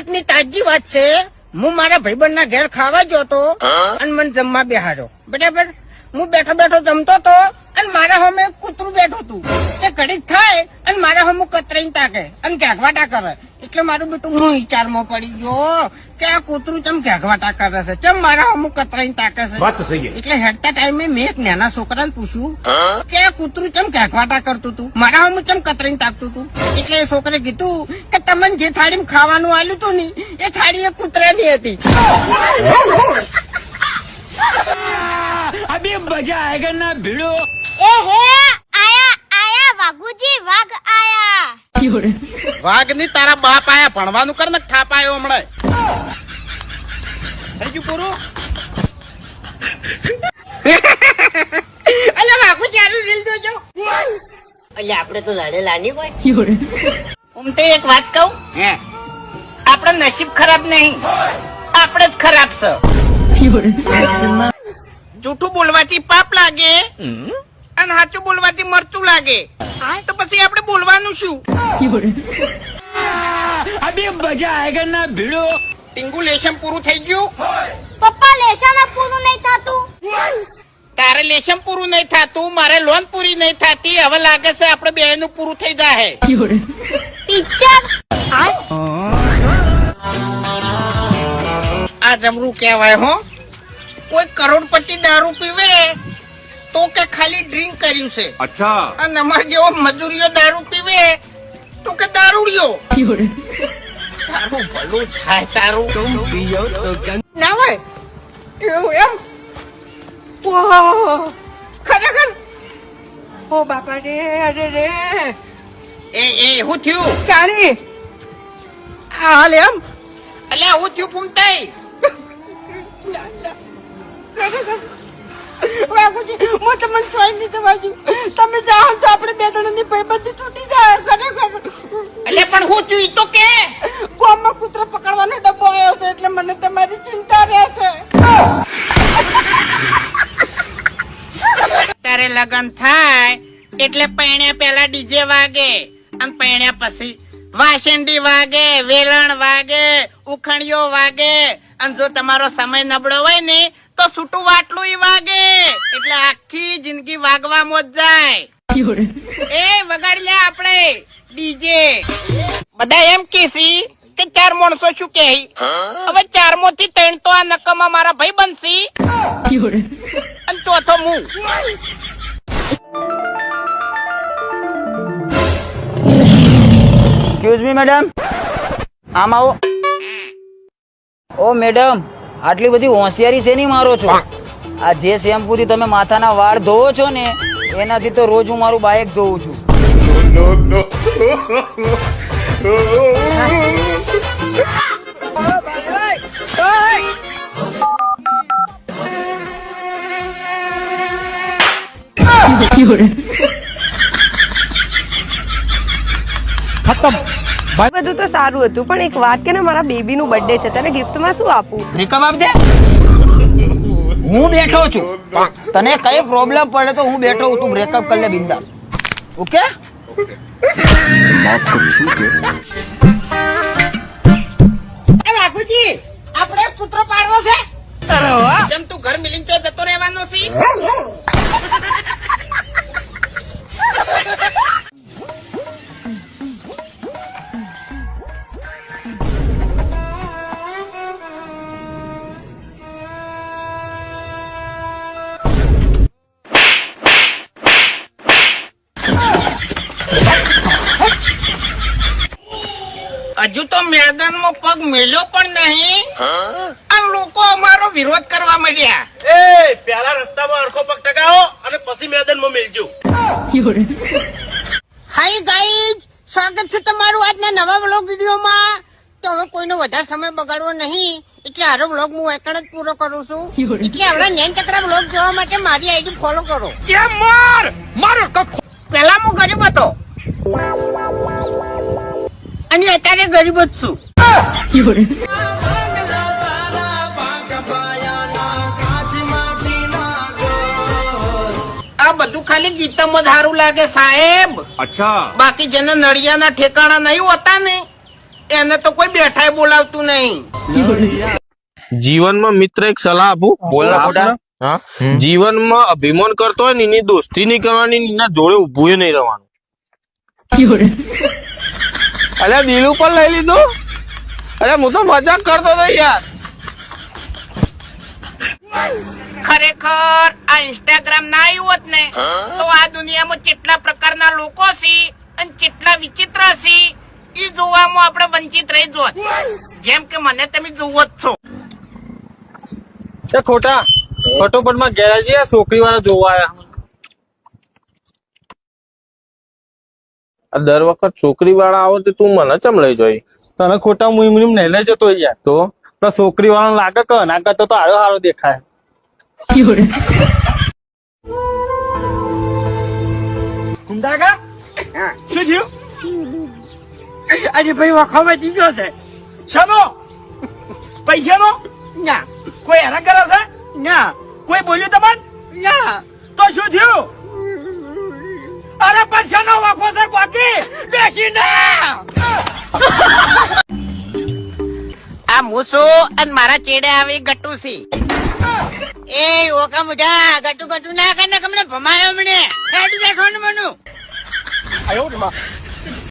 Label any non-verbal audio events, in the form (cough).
હકીકતની તાજી વાત છે, હું મારા ભાઈબંધના ઘેર ખાવા ગયો હતો અને મને જમવા બેહાડ્યો. બરાબર? હું બેઠો બેઠો જમતો તો અને મારા સામે કૂતરું બેઠું હતું. તે ઘડીક થાય અને મારા હમ કતરાઈ તાકે અને ઘેઘવાટા કરે. એટલે મારું બેટું હું વિચારમાં પડી ગયો. કે આ કૂતરું ચમ ઘેઘવાટા કરે છે? ચમ મારા અમુક કતરાઈ ટાકે છે? એટલે હેડતા ટાઈમે મેં એક નાના છોકરાને પૂછ્યું કે આ કૂતરું ચમ ઘેઘવાટા કરતું હતું મારા અમુક ચમ કતરાઈ ટાકતું હતું એટલે એ છોકરે કીધું કે તમને જે થાળીમાં ખાવાનું આલ્યું હતું ને એ થાળી એ કૂતરાની હતી. અભી મજા આયગા ના ભીડો. એ હે આયા આયા વાઘુજી વાઘ આયા. વાઘની તારા બાપ આયા ભણવાનું કર ને થાપાયો હમણાં થઈ ગયું પૂરું? અલ્યા વાઘુ ચારું રીલ જોજો. અલ્યા આપણે તો લાડે લાની કોઈ હું તો એક વાત કહું. હે? આપણે નસીબ ખરાબ નહીં. આપણે જ ખરાબ છે. જૂઠું બોલવાથી પાપ લાગે. અને સાચું બોલવાથી મરતું લાગે. તો પછી આપણે બોલવાનું શું? અભી મજા આયેગા ના ભીડો? ટીંગુ લેશન પૂરું થઈ ગયું? પપ્પા લેશન પૂરું નહીં થતું. તારે લેશન પૂરું નહીં થતું મારે લોન પૂરી નહીં થતી. હવે લાગે છે આપણે બે નું પૂરું થઈ જાય પિક્ચર. આ જમરું કહેવાય હો. કોઈ કરોડપતિ દારૂ પીવે? તો કે ખાલી ડ્રિંક કર્યું છે. અચ્છા. અને અમાર જેવો મજૂરીઓ દારૂ પીવે તો કે દારૂડિયો થાય તારું. એવું એમ? ખરેખર? ઓ બાપા રે અરે રે. એ એ હું થયું? ચાણી હાલ એમ? એટલે હું થયું ફૂમતાઈ? ખરેખર? વાઘુજી હું તમને સોય નહીં જવા દઉં. તમે જાઓ તો આપણે બે જણાની ભાઈબંધી તૂટી જાય. ખરેખર. એટલે પણ હું થયું તો કે? ગામમાં કૂતરો પકડવાનો ડબ્બો આવ્યો છે એટલે મને તમારી ચિંતા રહે છે તારે લગન થાય એટલે પૈણ્યા પેલા ડીજે વાગે અને પૈણ્યા પછી વાસંડી વાગે વેલણ વાગે ઉખણીઓ વાગે અને જો તમારો સમય નબળો હોય ને તો છૂટું વાટલું ઈ વાગે. એટલે આખી જિંદગી વાગવામાં જ જાય. એ વગાડી લે આપણે, ડીજે. બધા એમ કેસી કે ચાર માણસો શું કે હવે ચારથી ત્રણ તો આ નકમા મારા ભાઈ બનશી. અને ચોથો હું એક્સક્યુઝ મી મેડમ આમ આવો. ઓ મેડમ આટલી બધી હોશિયારી શેની મારો છો? આ જે શેમ્પુથી તમે માથાના વાળ ધોવો છો ને એનાથી તો રોજ હું મારું બાઇક ધોઉં છું. બધું તો સારું હતું પણ એક વાત કે ને મારા બેબી નું બર્થડે છે તને ગિફ્ટમાં શું આપું? બ્રેકઅપ આપજે હું બેઠો છું. તને કઈ પ્રોબ્લેમ પડે તો હું બેઠો તું બ્રેકઅપ કરી લે બિંદાસ. ઓકે એ વાઘુજી આપણે એક કૂતરો પાડવો છે? જેમ તું ઘર મિલિંગ તો જતો રહેવાનો છે. હજુ તો મેદાનમાં પગ મેલ્યો પણ નહીં. આ લોકો અમારો વિરોધ કરવા માંડ્યા. એ પેલા રસ્તામાં અડખો પગ ટકાવો અને પછી મેદાનમાં મેલજો. હાય ગાઈઝ સ્વાગત છે તમારું આજના નવા વ્લોગ વિડીયોમાં. તો હવે કોઈનો વધારે સમય બગાડવો નહીં. એટલે આરો વ્લોગ હું એકણ જ પૂરો કરું છું. એટલે આપણા નેન ચકડા વ્લોગ જોવા માટે મારી આઈડી ફોલો કરો. મારો! પહેલા હું ગરીબ હતો. અને અત્યારે ગરીબ જ છું. આ બધું ખાલી ગીતમ જ સારું લાગે સાહેબ. બાકી જેને નડિયાના ઠેકાણા નહીં હોતા ને એને તો કોઈ બેઠાય બોલાવતું નહીં. જીવનમાં મિત્ર એક સલાહ આપું. જીવનમાં અભિમાન કરતો હોય ને એની દોસ્તી નહીં કરવાની એના જોડે ઉભું નહીં રહેવાનું. અલ્યા દિલ ઉપર લઈ લીધું? અરે હું તો મજાક કરતો હતો યાર. ખરેખર આ ઇન્સ્ટાગ્રામ ના આવ્યું હોત ને તો આ દુનિયામાં કેટલા પ્રકારના લોકો છે અને કેટલા વિચિત્ર છે એ જોવામાં આપણે વંચિત રહી જોત જેમ કે મને તમે જોવો જ છો. એ ખોટા ફટોફટમાં ઘેર છોકરી વાળા જોવા આયા આ દર વખત છોકરી વાળા આવો તો તું મને ચમ લઈ જોઈ? તને ખોટા મુઈ મુઈ નહીં લઈ જતો યાર. તો? તો છોકરી વાળા લાગે કે ના કરતો તો આરો હારો દેખાય. કુંદાગા શું થયું? અરે ભાઈ વખો બચી ગયો છે. શાનો? પૈસાનો? ના. કોઈ હેરાન કરે છે? ના. કોઈ બોલ્યું તમને (laughs) આ મૂસો અને મારા ચેડે આવી ગટ્ટુ સી. એ ઓકા મુઢા ગટ્ટુ ગટુ ના કરે ને કમને ભમાયો મને. હેડ દેખવાનું મનું.